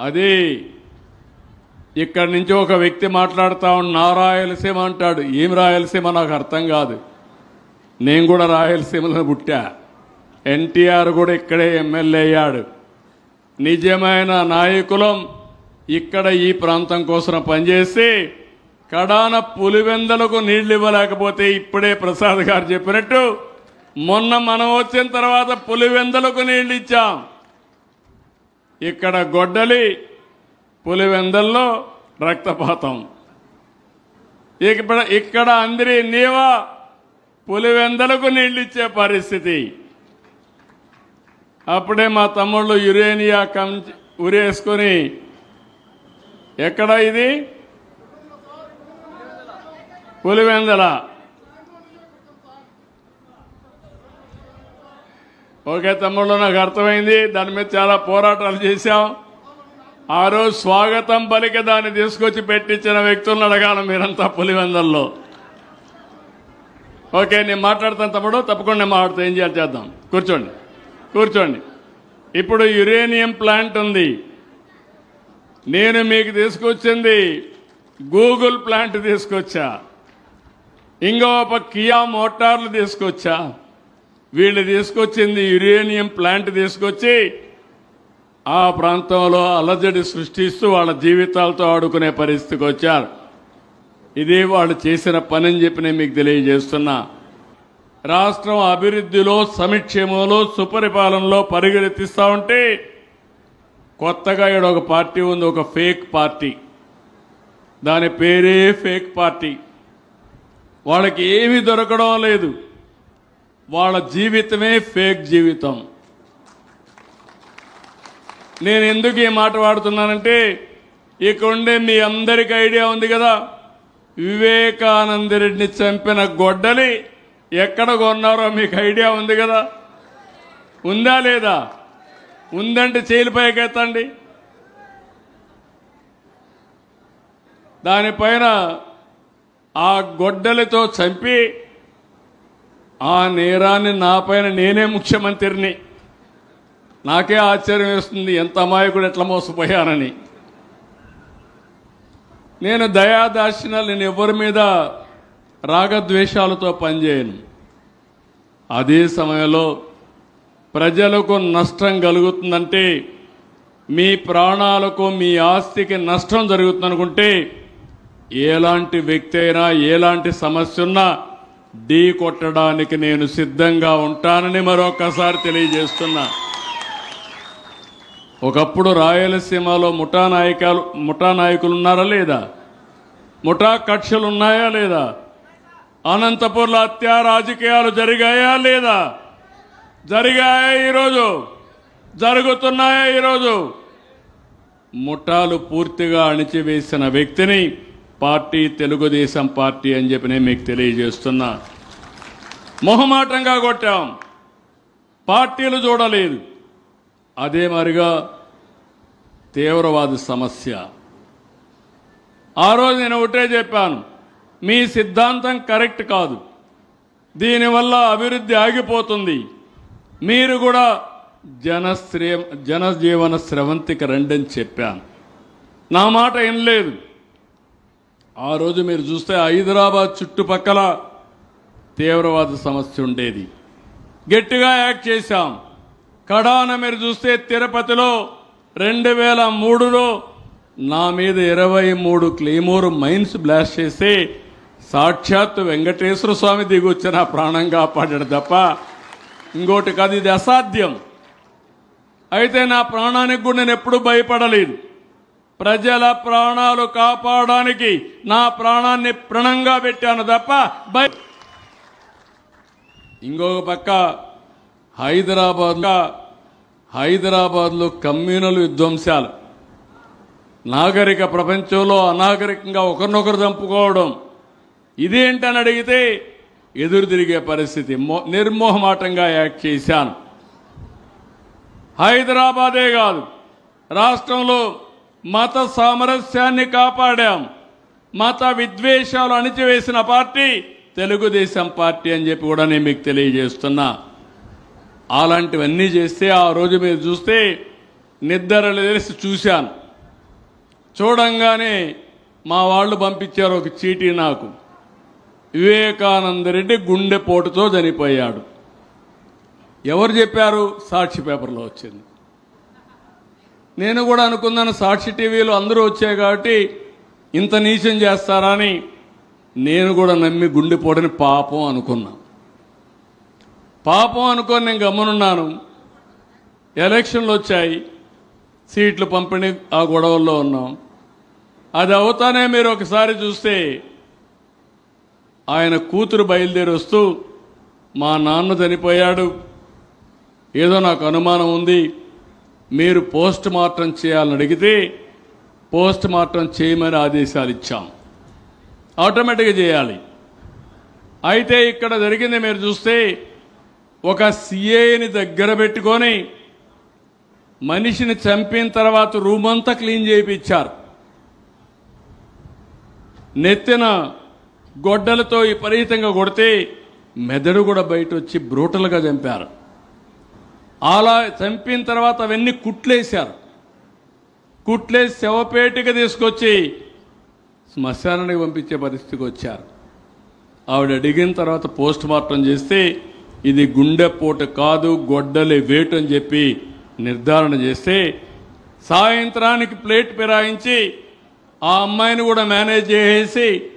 అది ఇక్కడి నుంచి ఒక వ్యక్తి మాట్లాడుతా ఉన్న నా రాయలసీమ అంటాడు. ఏం రాయలసీమ నాకు అర్థం కాదు. నేను కూడా రాయలసీమలో పుట్టా. ఎన్టీఆర్ కూడా ఇక్కడే ఎమ్మెల్యే అయ్యాడు. నిజమైన నాయకులం ఇక్కడ ఈ ప్రాంతం కోసం పనిచేసి కడాన పులివెందలకు నీళ్ళు ఇవ్వలేకపోతే ఇప్పుడే ప్రసాద్ గారు చెప్పినట్టు మొన్న మనం వచ్చిన తర్వాత పులివెందలకు నీళ్ళు ఇచ్చాం. ఇక్కడ గొడ్డలి పులివెందల్లో రక్తపాతం. ఇక్కడ ఇక్కడ అందరి నీవా పులివెందలకు నీళ్ళిచ్చే పరిస్థితి. అప్పుడే మా తమ్ముళ్ళు యురేనియా కం ఉరేసుకొని ఎక్కడ ఇది? పులివెందల. ఓకే తమ్ముళ్ళు నాకు అర్థమైంది. దాని మీద చాలా పోరాటాలు చేశాం. ఆ రోజు స్వాగతం పలిక దాన్ని తీసుకొచ్చి పెట్టించిన వ్యక్తులను అడగాలి మీరంతా పులివెందల్లో. ఓకే నేను మాట్లాడతాను తమ్ముడు. తప్పకుండా నేను మాట్లాడుతా. ఏం చేయాలి చేద్దాం. కూర్చోండి. కూర్చోండి. ఇప్పుడు యురేనియం ప్లాంట్ ఉంది. నేను మీకు తీసుకొచ్చింది గూగుల్ ప్లాంట్ తీసుకొచ్చా. ఇంకో ఒక కియా మోటార్లు తీసుకొచ్చా. వీళ్ళు తీసుకొచ్చింది యురేనియం ప్లాంట్ తీసుకొచ్చి ఆ ప్రాంతంలో అలజడి సృష్టిస్తూ వాళ్ళ జీవితాలతో ఆడుకునే పరిస్థితికి వచ్చారు. ఇదే వాళ్ళు చేసిన పని అని చెప్పి నేను మీకు తెలియజేస్తున్నా. రాష్ట్రం అభివృద్ధిలో సమిక్షేమంలో సుపరిపాలనలో పరిగణిస్తూ ఉంటే కొత్తగా ఇక్కడ ఒక పార్టీ ఉంది ఒక ఫేక్ పార్టీ. దాని పేరే ఫేక్ పార్టీ. వాళ్ళకి ఏమీ దొరకడం లేదు. వాళ్ళ జీవితమే ఫేక్ జీవితం. నేను ఎందుకు ఈ మాట వాడుతున్నానంటే ఇక్కడ ఉండే మీ అందరికి ఐడియా ఉంది కదా వివేకానంద రెడ్డిని చంపిన గొడ్డలి ఎక్కడ కొన్నారో మీకు ఐడియా ఉంది కదా? ఉందా లేదా? ఉందంటే చేలు పైకెత్తండి దానిపైన ఆ గొడ్డలితో చంపి ఆ నేరాన్ని నాపైన నేనే ముఖ్యమంత్రిని. నాకే ఆశ్చర్యం వేస్తుంది ఎంత అమాయకుడు ఎట్లా మోసపోయానని నేను దయాదాక్షిణాలు నేను ఎవరి మీద రాగద్వేషాలతో పనిచేయను. అదే సమయంలో ప్రజలకు నష్టం కలుగుతుందంటే మీ ప్రాణాలకు మీ ఆస్తికి నష్టం జరుగుతుందనుకుంటే ఎలాంటి వ్యక్తి అయినా ఎలాంటి సమస్య ఉన్నా ఢీ కొట్టడానికి నేను సిద్ధంగా ఉంటానని మరొకసారి తెలియజేస్తున్నా. ఒకప్పుడు రాయలసీమలో ముఠా నాయకాలు ముఠా నాయకులు ఉన్నారా లేదా? ముఠా కక్షలు ఉన్నాయా లేదా? అనంతపూర్లో హత్య రాజకీయాలు జరిగాయా లేదా? జరిగాయా ఈరోజు? జరుగుతున్నాయా ఈరోజు? ముఠాలు పూర్తిగా అణిచివేసిన వ్యక్తిని పార్టీ తెలుగుదేశం పార్టీ అని చెప్పి నేను మీకు తెలియజేస్తున్నా. మొహమాటంగా కొట్టాం. పార్టీలు చూడలేదు. అదే మరిగా తీవ్రవాద సమస్య. ఆ రోజు నేను ఒకటే చెప్పాను. మీ సిద్ధాంతం కరెక్ట్ కాదు. దీనివల్ల అభివృద్ధి ఆగిపోతుంది. మీరు కూడా జనశ్రీ జనజీవన స్రవంతికి రండని చెప్పాను. నా మాట ఏం లేదు ఆ రోజు మీరు చూస్తే హైదరాబాద్ చుట్టుపక్కల తీవ్రవాద సమస్య ఉండేది. గట్టిగా యాక్ట్ చేశాం. కడాన మీరు చూస్తే తిరుపతిలో రెండు వేల మూడులో నా మీద ఇరవై మూడు క్లెయిమోర్ మైన్స్ బ్లాస్ట్ చేసి సాక్షాత్ వెంకటేశ్వర స్వామి దిగి నా ప్రాణం కాపాడాడు తప్ప ఇంకోటి కాదు ఇది అసాధ్యం. అయితే నా ప్రాణానికి కూడా నేను ఎప్పుడూ భయపడలేదు. ప్రజల ప్రాణాలు కాపాడడానికి నా ప్రాణాన్ని ప్రణంగా పెట్టాను తప్ప బై ఇంకొక పక్క హైదరాబాద్ హైదరాబాద్లో కమ్యూనల్ విధ్వంసాలు. నాగరిక ప్రపంచంలో అనాగరికంగా ఒకరినొకరు చంపుకోవడం. ఇదేంటని అడిగితే ఎదురు తిరిగే పరిస్థితి మో- నిర్మోహమాటంగా యాక్ట్ చేశాను. హైదరాబాదే కాదు రాష్ట్రంలో మత సామరస్యాన్ని కాపాడాం. మత విద్వేషాలు అణిచివేసిన పార్టీ తెలుగుదేశం పార్టీ అని చెప్పి కూడా నేను మీకు తెలియజేస్తున్నా. అలాంటివన్నీ చేస్తే ఆ రోజు మీరు చూస్తే నిద్ర తెలిసి చూశాను. చూడంగానే మా వాళ్ళు పంపించారు ఒక చీటీ నాకు. వివేకానందరెడ్డి గుండెపోటుతో చనిపోయాడు. ఎవరు చెప్పారు? సాక్షి పేపర్లో వచ్చింది. నేను కూడా అనుకున్నాను సాక్షి టీవీలో అందరూ వచ్చాయి కాబట్టి ఇంత నీచం చేస్తారా అని నేను కూడా నమ్మి గుండెపోటని పాపం అనుకున్నా. పాపం అనుకొని నేను గమనున్నాను. ఎలక్షన్లు వచ్చాయి. సీట్లు పంపిణీ ఆ గొడవల్లో ఉన్నాం. అది అవుతానే మీరు ఒకసారి చూస్తే ఆయన కూతురు బయలుదేరి వస్తూ మా నాన్న చనిపోయాడు. ఏదో నాకు అనుమానం ఉంది. మీరు పోస్ట్ మార్టం చేయాలని అడిగితే పోస్ట్ మార్టం చేయమని ఆదేశాలు ఇచ్చాం. ఆటోమేటిక్గా చేయాలి. అయితే ఇక్కడ జరిగింది మీరు చూస్తే ఒక సిఏని దగ్గర పెట్టుకొని మనిషిని చంపిన తర్వాత రూమ్ అంతా క్లీన్ చేయించారు నెత్తిన గొడ్డలతో విపరీతంగా కొడితే మెదడు కూడా బయట వచ్చి బ్రూటల్గా చంపారు. అలా చంపిన తర్వాత అవన్నీ కుట్లేశారు. కుట్లేసి శవపేటిక తీసుకొచ్చి శ్మశానానికి పంపించే పరిస్థితికి వచ్చారు. ఆవిడ అడిగిన తర్వాత పోస్ట్ మార్టం చేస్తే ఇది గుండెపోటు కాదు గొడ్డలి వేటు అని చెప్పి నిర్ధారణ చేస్తే సాయంత్రానికి ప్లేట్ ఫిరాయించి ఆ అమ్మాయిని కూడా మేనేజ్ చేసేసి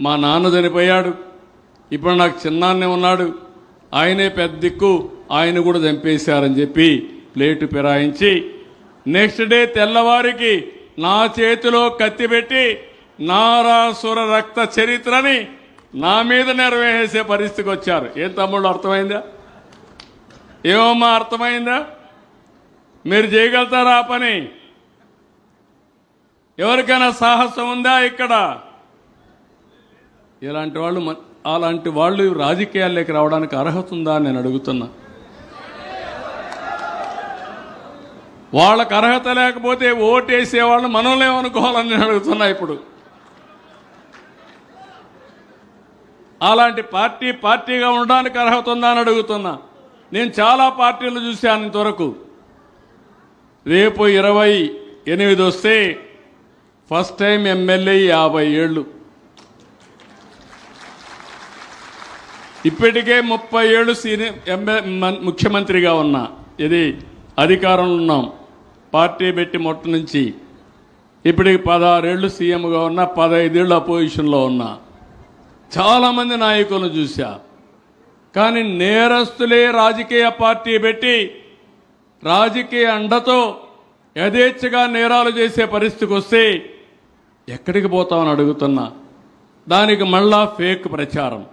మా నాన్న చనిపోయాడు. ఇప్పుడు నాకు చిన్నాన్నే ఉన్నాడు. ఆయనే పెద్ద దిక్కు. ఆయన కూడా చంపేశారని చెప్పి ప్లేటు ఫిరాయించి నెక్స్ట్ డే తెల్లవారికి నా చేతిలో కత్తి పెట్టి నారాసుర రక్త చరిత్రని నా మీద నెరవేసే పరిస్థితికి వచ్చారు. ఏం తమ్ముళ్ళు అర్థమైందా? ఏమమ్మా అర్థమైందా? మీరు చేయగలుగుతారా ఆ పని? ఎవరికైనా సాహసం ఉందా ఇక్కడ? ఇలాంటి వాళ్ళు అలాంటి వాళ్ళు రాజకీయాల్లోకి రావడానికి అర్హత ఉందా అని నేను అడుగుతున్నా. వాళ్ళకు అర్హత లేకపోతే ఓటేసే వాళ్ళు మనల్నేమనుకోవాలని నేను అడుగుతున్నా ఇప్పుడు. అలాంటి పార్టీ పార్టీగా ఉండడానికి అర్హత ఉందా అని అడుగుతున్నా. నేను చాలా పార్టీలు చూశాను ఇంతవరకు. రేపు ఇరవై ఎనిమిది వస్తే ఫస్ట్ టైం ఎమ్మెల్యే యాభై ఏళ్ళు. ఇప్పటికే ముప్పై ఏళ్ళు సీనియర్ ఎమ్మె- ముఖ్యమంత్రిగా ఉన్నా. ఇది అధికారంలో ఉన్నాం. పార్టీ పెట్టి మొట్ట నుంచి ఇప్పటికి పదహారేళ్ళు సీఎంగా ఉన్నా పదహైదేళ్ళు అపోజిషన్లో ఉన్నా చాలామంది నాయకులను చూశా. కానీ నేరస్తులే రాజకీయ పార్టీ పెట్టి రాజకీయ అండతో యథేచ్ఛగా నేరాలు చేసే పరిస్థితికి వస్తే ఎక్కడికి పోతామని అడుగుతున్నా. దానికి మళ్ళా ఫేక్ ప్రచారం.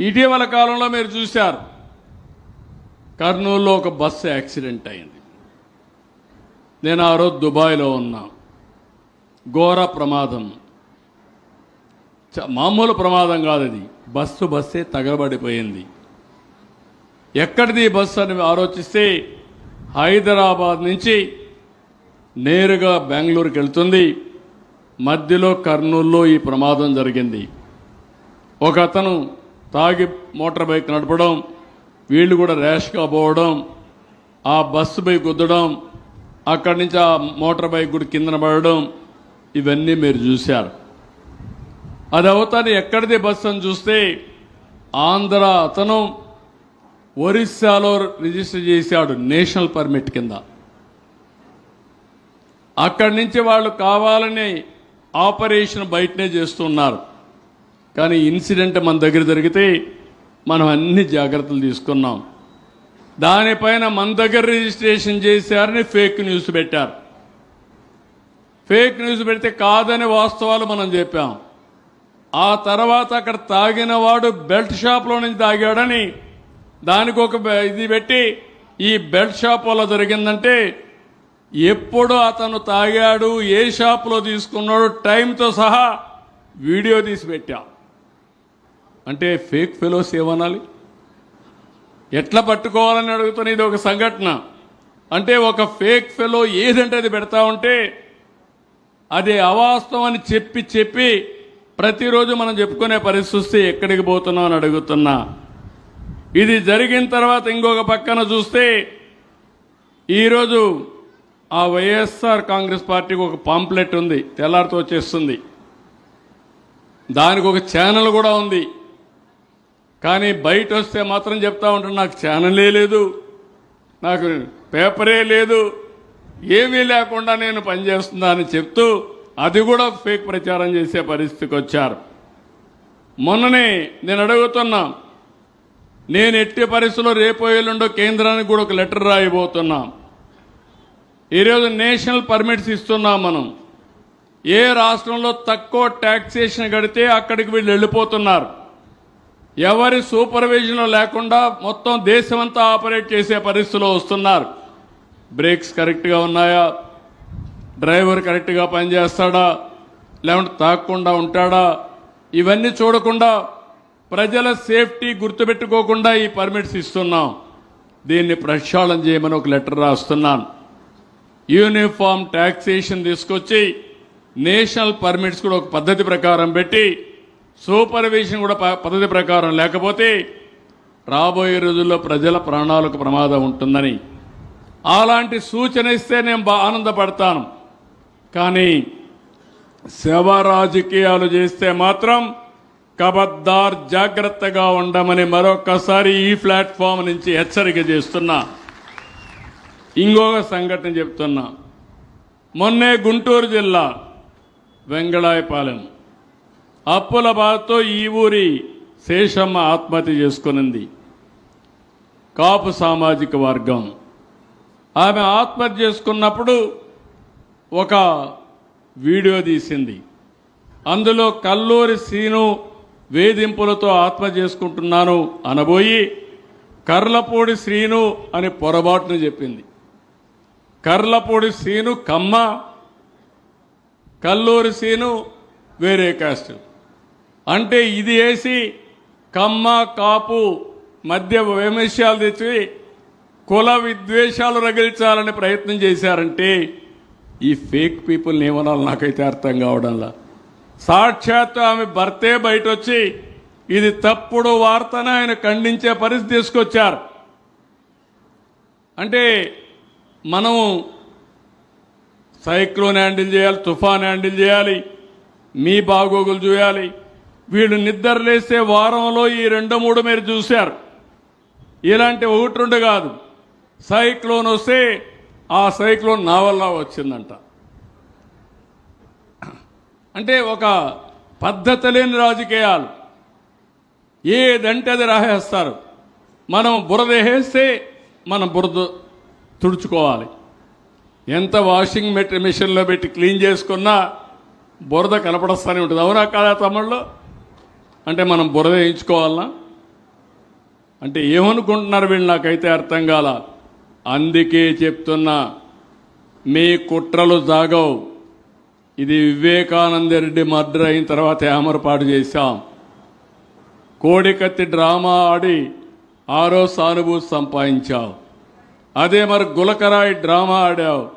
ఇటీవల కాలంలో మీరు చూశారు కర్నూలులో ఒక బస్సు యాక్సిడెంట్ అయింది. నేను ఆ రోజు దుబాయ్లో ఉన్నా. ఘోర ప్రమాదం. చ- మామూలు ప్రమాదం కాదు అది బస్సు బస్సే తగలబడిపోయింది. ఎక్కడిది బస్సు అని ఆలోచిస్తే హైదరాబాద్ నుంచి నేరుగా బెంగళూరుకి వెళ్తుంది. మధ్యలో కర్నూలులో ఈ ప్రమాదం జరిగింది. ఒక అతను తాగి మోటార్ బైక్ నడపడం వీళ్ళు కూడా ర్యాష్గా పోవడం ఆ బస్సు పై గుద్దడం అక్కడి నుంచి ఆ మోటార్ బైక్ కూడా కిందన పడడం ఇవన్నీ మీరు చూశారు. అది అవుతాను ఎక్కడిది బస్సు అని చూస్తే ఆంధ్ర అతను ఒరిస్సాలో రిజిస్టర్ చేశాడు నేషనల్ పర్మిట్ కింద. అక్కడి నుంచి వాళ్ళు కావాలని ఆపరేషన్ బయటనే చేస్తున్నారు. కానీ ఇన్సిడెంట్ మన దగ్గర జరిగితే మనం అన్ని జాగ్రత్తలు తీసుకున్నాం. దానిపైన మన దగ్గర రిజిస్ట్రేషన్ చేశారని ఫేక్ న్యూస్ పెట్టారు. ఫేక్ న్యూస్ పెడితే కాదని వాస్తవాలు మనం చెప్పాం. ఆ తర్వాత అక్కడ తాగిన వాడు బెల్ట్ షాప్లో నుంచి తాగాడని దానికి ఒక ఇది పెట్టి ఈ బెల్ట్ షాప్ వల్ల జరిగిందంటే ఎప్పుడు అతను తాగాడు ఏ షాప్లో తీసుకున్నాడు టైంతో సహా వీడియో తీసి పెట్టాం. అంటే ఫేక్ ఫెలోస్ ఏమనాలి? ఎట్లా పట్టుకోవాలని అడుగుతున్న ఇది ఒక సంఘటన. అంటే ఒక ఫేక్ ఫెలో ఏదంటే అది పెడతా ఉంటే అది అవాస్తవం అని చెప్పి చెప్పి ప్రతిరోజు మనం చెప్పుకునే పరిస్థితి ఎక్కడికి పోతున్నాం అని అడుగుతున్నా. ఇది జరిగిన తర్వాత ఇంకొక పక్కన చూస్తే ఈరోజు ఆ వైఎస్ఆర్ కాంగ్రెస్ పార్టీకి ఒక పాంప్లెట్ ఉంది తెల్లారితో వచ్చేస్తుంది. దానికి ఒక ఛానల్ కూడా ఉంది. కానీ బయట వస్తే మాత్రం చెప్తా ఉంటాను నాకు ఛానలే లేదు నాకు పేపరే లేదు ఏమీ లేకుండా నేను పనిచేస్తున్నా అని చెప్తూ అది కూడా ఫేక్ ప్రచారం చేసే పరిస్థితికి వచ్చారు. మొన్ననే నేను అడుగుతున్నా నేను ఎట్టి పరిస్థితుల్లో రేపో ఎల్లుండో కేంద్రానికి కూడా ఒక లెటర్ రాయబోతున్నాం. ఈరోజు నేషనల్ పర్మిట్స్ ఇస్తున్నాం మనం. ఏ రాష్ట్రంలో తక్కువ ట్యాక్సేషన్ కడితే అక్కడికి వీళ్ళు వెళ్ళిపోతున్నారు. ఎవరి సూపర్విజన్ లేకుండా మొత్తం దేశమంతా ఆపరేట్ చేసే పరిస్థితిలో వస్తున్నారు. బ్రేక్స్ కరెక్ట్గా ఉన్నాయా? డ్రైవర్ కరెక్ట్గా పనిచేస్తాడా? లేకుంటే తాగకుండా ఉంటాడా? ఇవన్నీ చూడకుండా ప్రజల సేఫ్టీ గుర్తుపెట్టుకోకుండా ఈ పర్మిట్స్ ఇస్తున్నాం. దీన్ని ప్రక్షాళన చేయమని ఒక లెటర్ రాస్తున్నాను. యూనిఫామ్ ట్యాక్సేషన్ తీసుకొచ్చి నేషనల్ పర్మిట్స్ కూడా ఒక పద్ధతి ప్రకారం పెట్టి సూపర్విజన్ కూడా ప- పద్ధతి ప్రకారం. లేకపోతే రాబోయే రోజుల్లో ప్రజల ప్రాణాలకు ప్రమాదం ఉంటుందని. అలాంటి సూచన ఇస్తే నేను బా ఆనందపడతాను. కానీ శవ రాజకీయాలు చేస్తే మాత్రం కబద్దార్ జాగ్రత్తగా ఉండమని మరొకసారి ఈ ప్లాట్ఫామ్ నుంచి హెచ్చరిక చేస్తున్నా. ఇంకొక సంఘటన చెప్తున్నా. మొన్నే గుంటూరు జిల్లా వెంగళాయపాలెం. అప్పుల బాధతో ఈ ఊరి శేషమ్మ ఆత్మహత్య చేసుకునింది. కాపు సామాజిక వర్గం. ఆమె ఆత్మహత్య చేసుకున్నప్పుడు ఒక వీడియో తీసింది. అందులో కల్లూరి సీను వేధింపులతో ఆత్మ చేసుకుంటున్నాను అనబోయి కర్లపూడి శ్రీను అని పొరపాటును చెప్పింది. కర్లపూడి శ్రీను కమ్మ కల్లూరి సీను వేరే కాస్ట్. అంటే ఇది వేసి కమ్మ కాపు మధ్య వైమస్యాలు తెచ్చి కుల విద్వేషాలు రగిల్చాలని ప్రయత్నం చేశారంటే ఈ ఫేక్ పీపుల్ని ఏమనాలి నాకైతే అర్థం కావడంలా. సాక్షాత్ ఆమె భర్తే బయట వచ్చి ఇది తప్పుడు వార్తను ఆయన ఖండించే పరిస్థితి తీసుకొచ్చారు. అంటే మనం సైక్లోన్ హ్యాండిల్ చేయాలి తుఫాన్ హ్యాండిల్ చేయాలి మీ బాగోగులు చూయాలి వీళ్ళు నిద్రలేసే వారంలో ఈ రెండు మూడు మీరు చూశారు. ఇలాంటి ఒకటి రెండు కాదు. సైక్లోన్ వస్తే ఆ సైక్లోన్ నా వల్ల వచ్చిందంట. అంటే ఒక పద్ధతి లేని రాజకీయాలు. ఏదంటే అది రాహేస్తారు మనం బురద వేస్తే మనం బురద తుడుచుకోవాలి. ఎంత వాషింగ్ మెట్ మిషన్లో పెట్టి క్లీన్ చేసుకున్నా బురద కనపడస్తానే ఉంటుంది. అవునా కాదా తమ్ముళ్ళు? అంటే మనం బురద వేయించుకోవాలనా అంటే ఏమనుకుంటున్నారు వీళ్ళు? నాకైతే అర్థం కాల. అందుకే చెప్తున్నా మీ కుట్రలు జాగవు ఇది వివేకానంద రెడ్డి మర్డర్ అయిన తర్వాత ఏమరపాటు చేశాం. కోడికత్తి డ్రామా ఆడి ఆరో సానుభూతి సంపాదించావు. అదే మరి గులకరాయి డ్రామా ఆడావు.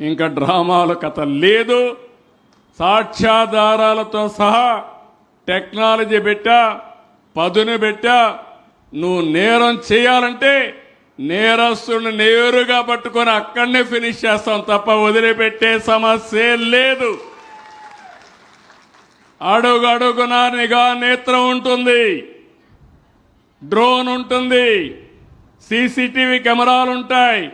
ఇంకా డ్రామాల కథ లేదు. సాక్ష్యాధారాలతో సహా టెక్నాలజీ పెట్టా పదును పెట్టా నువ్వు నేరం చేయాలంటే నేరస్తుని నేరుగా పట్టుకొని అక్కడనే ఫినిష్ చేస్తాం తప్ప వదిలిపెట్టే సమస్య లేదు. అడుగు అడుగున నిఘా నేత్రం ఉంటుంది. డ్రోన్ ఉంటుంది. సీసీటీవీ కెమెరాలు ఉంటాయి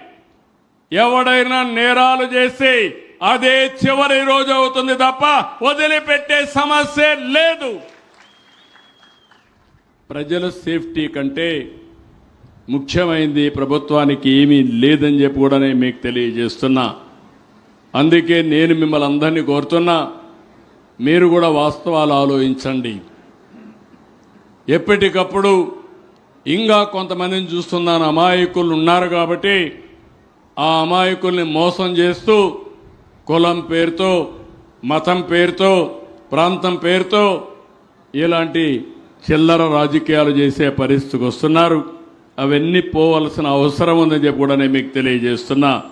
ఎవడైనా నేరాలు చేసి అదే చివరి రోజు అవుతుంది తప్ప వదిలిపెట్టే సమస్య లేదు. ప్రజల సేఫ్టీ కంటే ముఖ్యమైంది ప్రభుత్వానికి ఏమీ లేదని చెప్పి కూడా నేను మీకు తెలియజేస్తున్నా. అందుకే నేను మిమ్మల్ని అందరినీ కోరుతున్నా మీరు కూడా వాస్తవాలు ఆలోచించండి. ఎప్పటికప్పుడు ఇంకా కొంతమందిని చూస్తున్నాను అమాయకులు ఉన్నారు కాబట్టి ఆ అమాయకుల్ని మోసం చేస్తూ కులం పేరుతో మతం పేరుతో ప్రాంతం పేరుతో ఇలాంటి చిల్లర రాజకీయాలు చేసే పరిస్థితికి వస్తున్నారు. అవన్నీ పోవలసిన అవసరం ఉందని చెప్పి కూడా నేను మీకు తెలియజేస్తున్నా.